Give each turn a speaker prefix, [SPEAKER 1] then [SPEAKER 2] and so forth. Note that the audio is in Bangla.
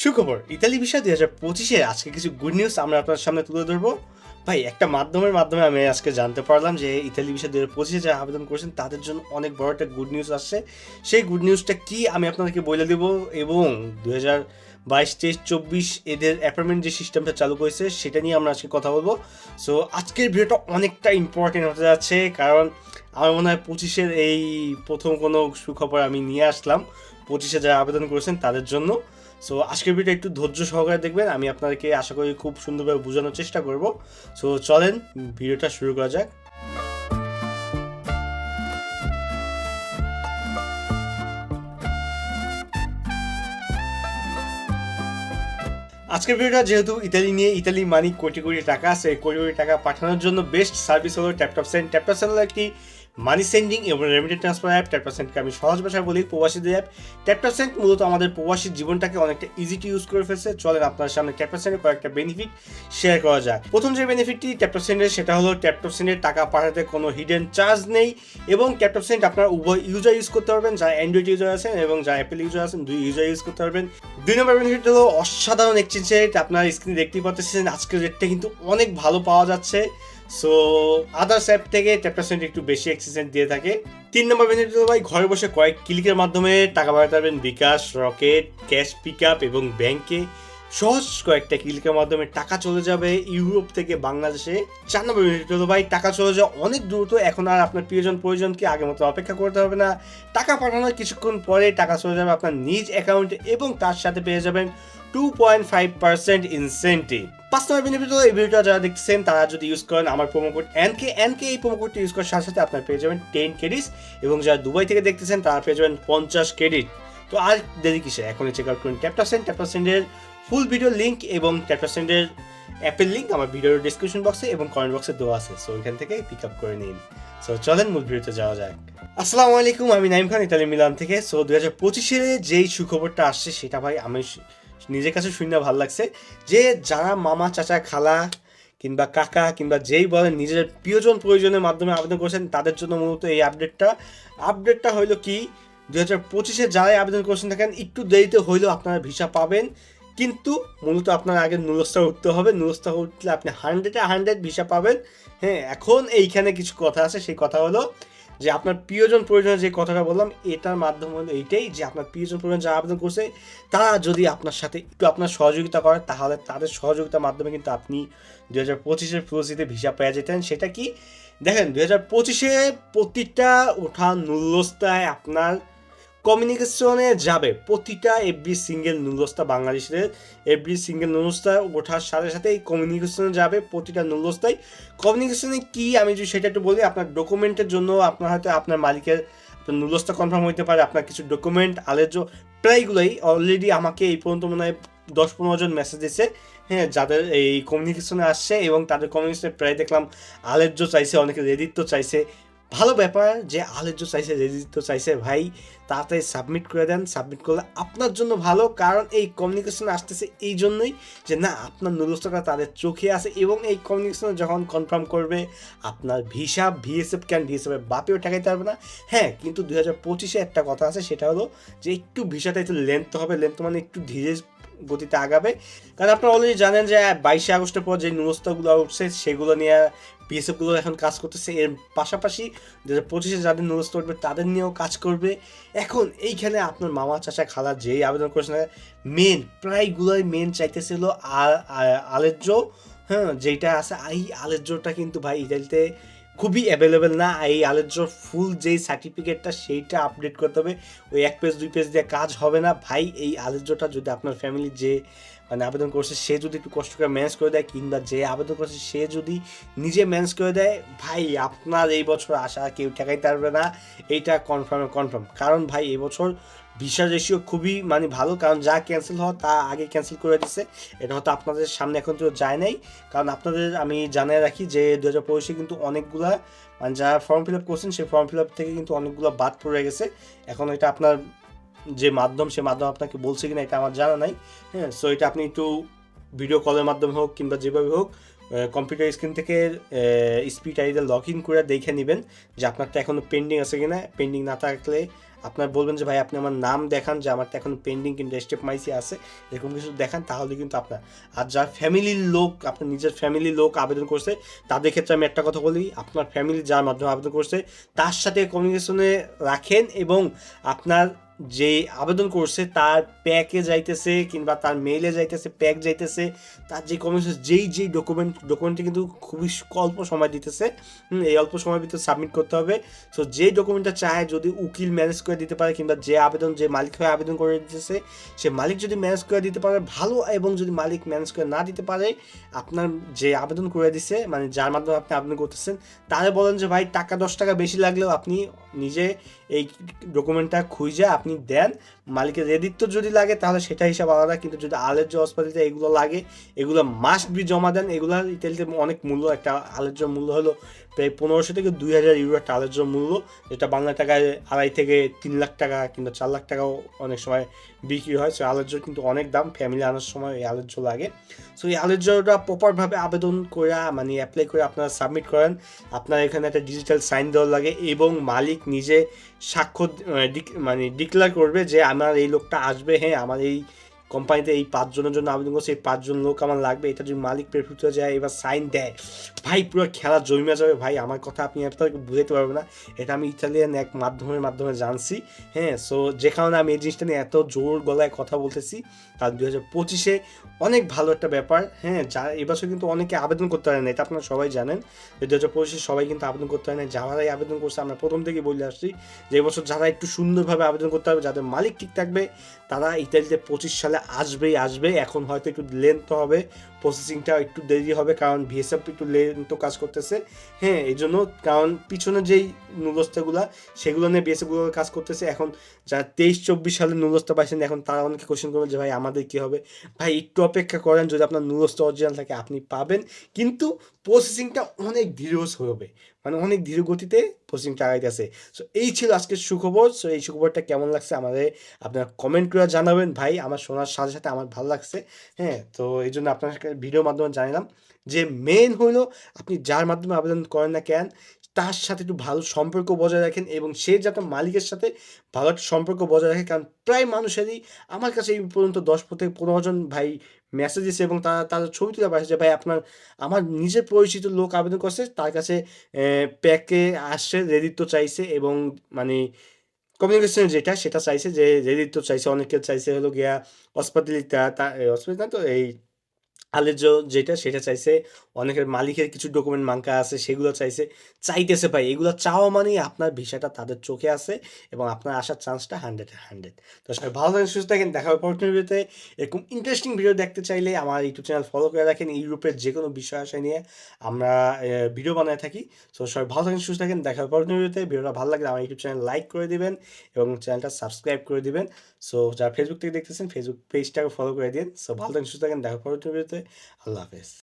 [SPEAKER 1] সুখবর, ইতালি বিষয় দুই হাজার পঁচিশে আজকে কিছু গুড নিউজ আমরা আপনার সামনে তুলে ধরবো। ভাই, একটা মাধ্যমের মাধ্যমে আমি আজকে জানতে পারলাম যে ইতালি বিষয় দুই হাজার পঁচিশে যারা আবেদন করেছেন, তাদের জন্য অনেক বড় একটা গুড নিউজ আসছে। সেই গুড নিউজটা কি আমি আপনাদেরকে বলে দেব এবং দুই হাজার বাইশ, তেইশ, চব্বিশ এদের অ্যাপয়েন্টমেন্ট যে সিস্টেমটা চালু করেছে, সেটা নিয়ে আমরা আজকে কথা বলব। সো আজকের ভিডিওটা অনেকটা ইম্পর্টেন্ট হতে যাচ্ছে, কারণ আমার মনে হয় পঁচিশের এই প্রথম কোনো সুখবর আমি নিয়ে আসলাম। পঁচিশে যারা আবেদন করেছেন, তাদের জন্য। সো আজকের ভিডিও একটু ধৈর্য সহকারে দেখবেন। আমি আপনাদেরকে আশা করি খুব সুন্দরভাবে বোঝানোর চেষ্টা করব। সো চলেন ভিডিওটা শুরু করা যাক। আজকের ভিডিওটা যেহেতু ইতালি নিয়ে ইতালি মানি কোটি কোটি টাকা আছে কোটি কোটি টাকা পাঠানোর জন্য বেস্ট সার্ভিস হলো ট্যাপটপ সেন্ড ট্যাপটপ সেন্ড একটি মানি সেন্ডিং এবং রেমিটেড ট্রান্সফার অ্যাপ ট্যাপটপ সেন্ডকে আমি সহজ ভাষায় বলি, প্রবাসীদের অ্যাপ ট্যাপটপ সেন্ড মূলত আমাদের প্রবাসী জীবনটাকে অনেকটা ইজি টু ইউজ করে ফেলছে। চলেন আপনার সামনে ট্যাপটপ সেন্ডের কয়েকটা বেনিফিট শেয়ার করা যায় প্রথম যে বেনিফিটটি ট্যাপটপ সেন্ডের সেটা হলো ট্যাপটপ সেন্ডের টাকা পাঠাতে কোনো হিডেন চার্জ নেই এবং ট্যাপটপ সেন্ড আপনার উভয় ইউজার ইউজ করতে পারবেন, যারা অ্যান্ড্রয়েড ইউজার আছেন এবং যারা অ্যাপেল ইউজার আছেন, দুই ইউজার ইউজ করতে পারবেন। দুই নম্বর বেনিফিট হলো অসাধারণ এক্সচেঞ্জ রেট আপনার স্ক্রিনে দেখতেই পাচ্ছেন আজকের রেটটা কিন্তু অনেক ভালো পাওয়া যাচ্ছে। সো আদার্স অ্যাপ থেকে পার্সেন্ট একটু বেশি এক্সচেঞ্জ দিয়ে থাকে। তিন নম্বর বেনিফিট হলো ভাই ঘরে বসে কয়েক ক্লিকের মাধ্যমে টাকা পাঠাতে পারবেন bKash Rocket cash pick up এবং ব্যাংকে সহজ কয়েকটা ক্লিকের মাধ্যমে টাকা চলে যাবে ইউরোপ থেকে বাংলাদেশে। চার নম্বর বেনিফিট হলো ভাই টাকা চলে যাওয়া অনেক দ্রুত, এখন আর আপনার প্রিয়জন প্রয়োজনকে আগের মতো অপেক্ষা করতে হবে না। টাকা পাঠানোর কিছুক্ষণ পরে টাকা চলে যাবে আপনার নিজ অ্যাকাউন্টে এবং তার সাথে পেয়ে যাবেন two point five percent incentive পাঁচ বেনিফিট হলো এই ভিডিওটা যারা দেখছেন তারা যদি ইউজ করেন আমার প্রোমো কোড এনকে এনকে এই প্রোমো কোডটি ইউজ করার সাথে সাথে আপনার পেয়ে যাবেন টেন ক্রেডিটস এবং যারা দুবাই থেকে দেখতেছেন, তারা পেয়ে যাবেন পঞ্চাশ ক্রেডিট তো আর দেরি কিসে এখনই চেক আউট করুন ট্যাপটা সেন্ট ট্যাপটা সেন্টের ফুল ভিডিও লিঙ্ক এবং ট্যাপটা সেন্টের অ্যাপের লিঙ্ক আমার ভিডিওর ডিসক্রিপশন বক্সে এবং কমেন্ট বক্সে দেওয়া আছে। সো ওইখান থেকে পিক আপ করে নিন। সো চলেন মূল ভিডিওতে যাওয়া যাক। আসসালামু আলাইকুম, আমি নাইম খান ইতালি মিলান থেকে। সো দু হাজার পঁচিশে যেই সুখবরটা আসছে, সেটা ভাই আমি নিজের কাছে শুনে ভালো লাগছে। যে যারা মামা, চাচা, খালা কিংবা কাকা কিংবা যেই বলেন নিজের প্রিয়জন প্রয়োজনের মাধ্যমে আবেদন করেছেন, তাদের জন্য মূলত এই আপডেটটা আপডেটটা হইল কি? দু হাজার পঁচিশে যারাই আবেদন করেছেন থাকেন একটু দেরিতে হইলেও আপনারা ভিসা পাবেন। কিন্তু মূলত আপনার আগে নুরস্তা উঠতে হবে। নুরস্তা উঠলে আপনি হান্ড্রেডে হান্ড্রেড ভিসা পাবেন। হ্যাঁ এখন এইখানে কিছু কথা আছে। সেই কথা হলো যে আপনার প্রিয়জন প্রয়োজনে যে কথাটা বললাম, এটার মাধ্যম হলো এইটাই যে আপনার প্রিয়জন প্রয়োজন যারা আবেদন করছে, তারা যদি আপনার সাথে একটু আপনার সহযোগিতা করে, তাহলে তাদের সহযোগিতার মাধ্যমে কিন্তু আপনি দু হাজার পঁচিশের ফ্লোসিতে ভিসা পেয়ে যেতেন। সেটা কি? দেখেন দু হাজার পঁচিশে প্রতিটা ওঠা নুল্লস্তায় আপনার কমিউনিকেশনে যাবে প্রতিটা এভরি সিঙ্গেল নুলস্তা বাংলাদেশের এভরি সিঙ্গেল নুলস্তা ওঠার সাথে সাথে এই কমিউনিকেশনে যাবে প্রতিটা নুলস্তায় কমিউনিকেশনে কি আমি যদি সেটা একটু বলি, আপনার ডকুমেন্টের জন্য আপনার হয়তো আপনার মালিকের নুলস্তা কনফার্ম হইতে পারে, আপনার কিছু ডকুমেন্ট আলের্য প্রায়গুলোই অলরেডি আমাকে এই পর্যন্ত মনে হয় দশ পনেরো জন মেসেজ দিয়েছে হ্যাঁ যাদের এই কমিউনিকেশনে আসছে এবং তাদের কমিউনিকেশনে প্রায় দেখলাম আলের্য চাইছে, অনেকে রেদিত্ব চাইছে ভালো ব্যাপার যে আলের্য চাইছে রেজিস্ট চাইছে ভাই তাড়াতাড়ি সাবমিট করে দেন। সাবমিট করলে আপনার জন্য ভালো, কারণ এই কমিউনিকেশন আসতেছে এই জন্যই যে না, আপনার নুরস্তটা তাদের চোখে আছে এবং এই কমিউনিকেশন যখন কনফার্ম করবে, আপনার ভিসা, ভিএসএফ ক্যান ভিএসএফের বাপেও ঠেকাইতে পারবে না। হ্যাঁ কিন্তু দুই হাজার পঁচিশে একটা কথা আছে, সেটা হলো যে একটু ভিসাটা একটু লেন্থ হবে লেন্থ মানে একটু ধীরে গতিতে আগাবে। কারণ আপনারা অলরেডি জানেন যে বাইশে আগস্টের পর যে নুরস্তাগুলো উঠছে, সেগুলো নিয়ে বিএসএফগুলো এখন কাজ করতেছে। এর পাশাপাশি যারা পঁচিশে যাদের নুরস্ত করবে তাদের নিয়েও কাজ করবে। এখন এইখানে আপনার মামা চাচা খালা যেই আবেদন করেছেন মেন প্রায়গুলোই মেন চাইতেছিল আলেজ্য হ্যাঁ যেটা আছে, এই আলেজ্যটা কিন্তু ভাই ইতালিতে খুবই অ্যাভেলেবেল না। এই আলেজ্যর ফুল যেই সার্টিফিকেটটা সেইটা আপডেট করতে হবে। ওই এক পেজ দুই পেজ দিয়ে কাজ হবে না। ভাই, এই আলেজ্যটা যদি আপনার ফ্যামিলির যে মানে আবেদন করছে, সে যদি একটু কষ্ট করে ম্যানেজ করে দেয়, কিংবা যে আবেদন করছে, সে যদি নিজে ম্যানেজ করে দেয়, ভাই, আপনার এই বছর আশা কেউ ঠেকাইতে পারবে না। এইটা কনফার্ম কনফার্ম কারণ ভাই এই বছর ভিসা রেশিও খুবই মানে ভালো, কারণ যা ক্যান্সেল হওয়া তা আগে ক্যান্সেল করে দিচ্ছে এটা হয়তো আপনাদের সামনে এখন তো যায় নাই। কারণ আপনাদের আমি জানিয়ে রাখি যে দু হাজার পঁচিশে কিন্তু অনেকগুলা মানে যারা ফর্ম ফিল আপ করছেন, সেই ফর্ম ফিল আপ থেকে কিন্তু অনেকগুলো বাদ পড়ে গেছে। এখন এটা আপনার যে মাধ্যম, সে মাধ্যম আপনাকে বলছে কিনা এটা আমার জানা নাই। হ্যাঁ সো এটা আপনি একটু ভিডিও কলের মাধ্যমে হোক কিংবা যেভাবে হোক কম্পিউটার স্ক্রিন থেকে স্পিড আইডিতে লগ ইন করে দেখে নেবেন যে আপনারটা এখনও পেন্ডিং আছে কিনা। পেন্ডিং না থাকলে আপনার বলবেন যে, ভাই, আপনি আমার নাম দেখান যে, আমার তো এখন পেন্ডিং কিন্তু স্টেপ মাইসি আছে, এরকম কিছু দেখান, তাহলে কিন্তু আপনার আর যার ফ্যামিলির লোক, আপনার নিজের ফ্যামিলির লোক আবেদন করছে, তাদের ক্ষেত্রে আমি একটা কথা বলি, আপনার ফ্যামিলি যার মাধ্যমে আবেদন করছে, তার সাথে কমিউনিকেশনে রাখেন এবং আপনার যে আবেদন করছে, তার প্যাকে যাইতেছে কিংবা তার মেইলে যাইতেছে প্যাক যাইতেছে, তার যে কমিউনিকেশন যেই যেই ডকুমেন্ট ডকুমেন্টটি কিন্তু খুবই অল্প সময় দিতেছে এই অল্প সময়ের ভিতরে সাবমিট করতে হবে। সো যে ডকুমেন্টটা চায়, যদি উকিল ম্যানেজ করে দিতে পারে কিংবা যে আবেদন, যে মালিক হয়ে আবেদন করে দিতেছে, সে মালিক যদি ম্যানেজ করে দিতে পারে, ভালো এবং যদি মালিক ম্যানেজ করে না দিতে পারে, আপনার যে আবেদন করে দিছে মানে যার মাধ্যমে আপনি আবেদন করতেছেন তাহলে বলেন যে, ভাই, টাকা দশ টাকা বেশি লাগলেও আপনি নিজে এই ডকুমেন্টটা খুঁজে আপনি দেন। মালিকের রেদিত্ব যদি লাগে, তাহলে সেটা হিসাব আলাদা। কিন্তু যদি আলের্য হসপিটালিতে এগুলো লাগে, এগুলো মাস্ট বি জমা দেন। এগুলো ইতালিতে অনেক মূল্য, একটা আলের্য মূল্য হলো প্রায় পনেরোশো থেকে দুই হাজার ইউরো একটা আলের্য মূল্য, যেটা বাংলা টাকায় আড়াই থেকে তিন লাখ টাকা কিংবা চার লাখ টাকাও অনেক সময় বিক্রি হয়। সো আলের্য কিন্তু অনেক দাম ফ্যামিলি আনার সময় এই আলের্য লাগে। সো এই আলের্যটা প্রপারভাবে আবেদন করে মানে অ্যাপ্লাই করে আপনারা সাবমিট করেন। আপনার এখানে একটা ডিজিটাল সাইন দেওয়া লাগে এবং মালিক নিজে ডিক- মানে ডিক্লেয়ার করবে যে, আমার এই লোকটা আসবে। হ্যাঁ আমার এই কোম্পানিতে এই পাঁচজনের জন্য আবেদন করছে, এই পাঁচজন লোক আমার লাগবে, এটা যদি মালিক হয়ে যায় এবার সাইন দেয়। ভাই, পুরো খেলা জমে যাবে, ভাই, আমার কথা আপনি আপনাকে বুঝাইতে পারবেন না। এটা আমি ইতালিয়ান এক মাধ্যমের মাধ্যমে জানছি হ্যাঁ সো যে কারণে আমি এই জিনিসটা নিয়ে এত জোর গলায় কথা বলতেছি, কারণ দু হাজার পঁচিশে অনেক ভালো একটা ব্যাপার হ্যাঁ যা এবছর কিন্তু অনেকে আবেদন করতে পারে না এটা আপনারা সবাই জানেন। দু হাজার পঁচিশে সবাই কিন্তু আবেদন করতে পারে না যারাই আবেদন করছে, আমরা প্রথম থেকেই বলে আসছি যে এবছর যারা একটু সুন্দরভাবে আবেদন করতে হবে যাদের মালিক ঠিক থাকবে, তারা ইতালিতে পঁচিশ সালে আসবেই আসবে। এখন হয়তো একটু লেন্থ হবে। প্রসেসিংটা একটু দেরি হবে, কারণ ভিএসএফ একটু লেন্থ কাজ করতেছে। হ্যাঁ এই জন্য কারণ পিছনে যেই নুলস্তাগুলা সেগুলো নিয়ে বিএসএফগুলো কাজ করতেছে। এখন যারা তেইশ চব্বিশ সালে নুলস্তা পাইছেন, এখন তারা অনেকে কোশ্চেন করবে যে, ভাই, আমাদের কী হবে? ভাই, একটু অপেক্ষা করেন, যদি আপনার নুলস্তা অরিজিনাল থাকে, আপনি পাবেন। কিন্তু প্রসেসিংটা অনেক ধীর হবে মানে অনেক ধীর গতিতে প্রসেসিংটা আগাইতেছে। সো এই ছিল আজকের সুখবর। সো এই সুখবরটা কেমন লাগছে আমাদের, আপনারা কমেন্ট করে জানাবেন। ভাই, আমার শোনার সাথে সাথে আমার ভালো লাগছে। হ্যাঁ তো এই জন্য আপনার ভিডিওর মাধ্যমে জানালাম যে মেন হলো আপনি যার মাধ্যমে আবেদন করেন না কেন, তার সাথে একটু ভালো সম্পর্ক বজায় রাখেন এবং সে যাতে মালিকের সাথে ভালো একটা সম্পর্ক বজায় রাখে। কারণ প্রায় মানুষেরই আমার কাছে এই পর্যন্ত দশ থেকে পনেরো জন ভাই মেসেজ এসে এবং তারা তাদের ছবি তুলে পাঠাচ্ছে যে, ভাই, আপনার, আমার নিজের পরিচিত লোক আবেদন করছে, তার কাছে প্যাকে আসছে রেদিত্ব চাইছে এবং মানে কমিউনিকেশন যেটা, সেটা চাইছে যে রেদিত্ব চাইছে, অনেকে চাইছে হলো গিয়া হসপিটালিটা হসপিটাল তো এই আলের্য যেটা, সেটা চাইছে। অনেকের মালিকের কিছু ডকুমেন্ট মাঙ্কা আছে, সেগুলো চাইছে। চাইতেছে ভাই, এগুলো চাওয়া মানেই আপনার ভিসাটা তাদের চোখে আছে এবং আপনার আসার চান্সটা হান্ড্রেড হান্ড্রেড তো সবাই ভালো থাকেন, সুস্থ থাকেন। দেখা ভিডিওতে। এরকম ইন্টারেস্টিং ভিডিও দেখতে চাইলে আমার ইউটিউব চ্যানেল ফলো করে রাখেন। ইউরোপের যে কোনো বিষয় আশয় নিয়ে আমরা ভিডিও বানায় থাকি। তো সবাই ভালো থাকেন, সুস্থ থাকেন। দেখা ভিডিওতে। ভিডিওটা ভালো লাগলে আমার ইউটিউব চ্যানেল লাইক করে দিবেন এবং চ্যানেলটা সাবস্ক্রাইব করে দিবেন। সো যারা ফেসবুক থেকে দেখতেছেন ফেসবুক পেজটাকে ফলো করে দিন। সো ভালো থাকেন, সুস্থ থাকেন। দেখা ভিডিওতে। আল্লাহ হাফেজ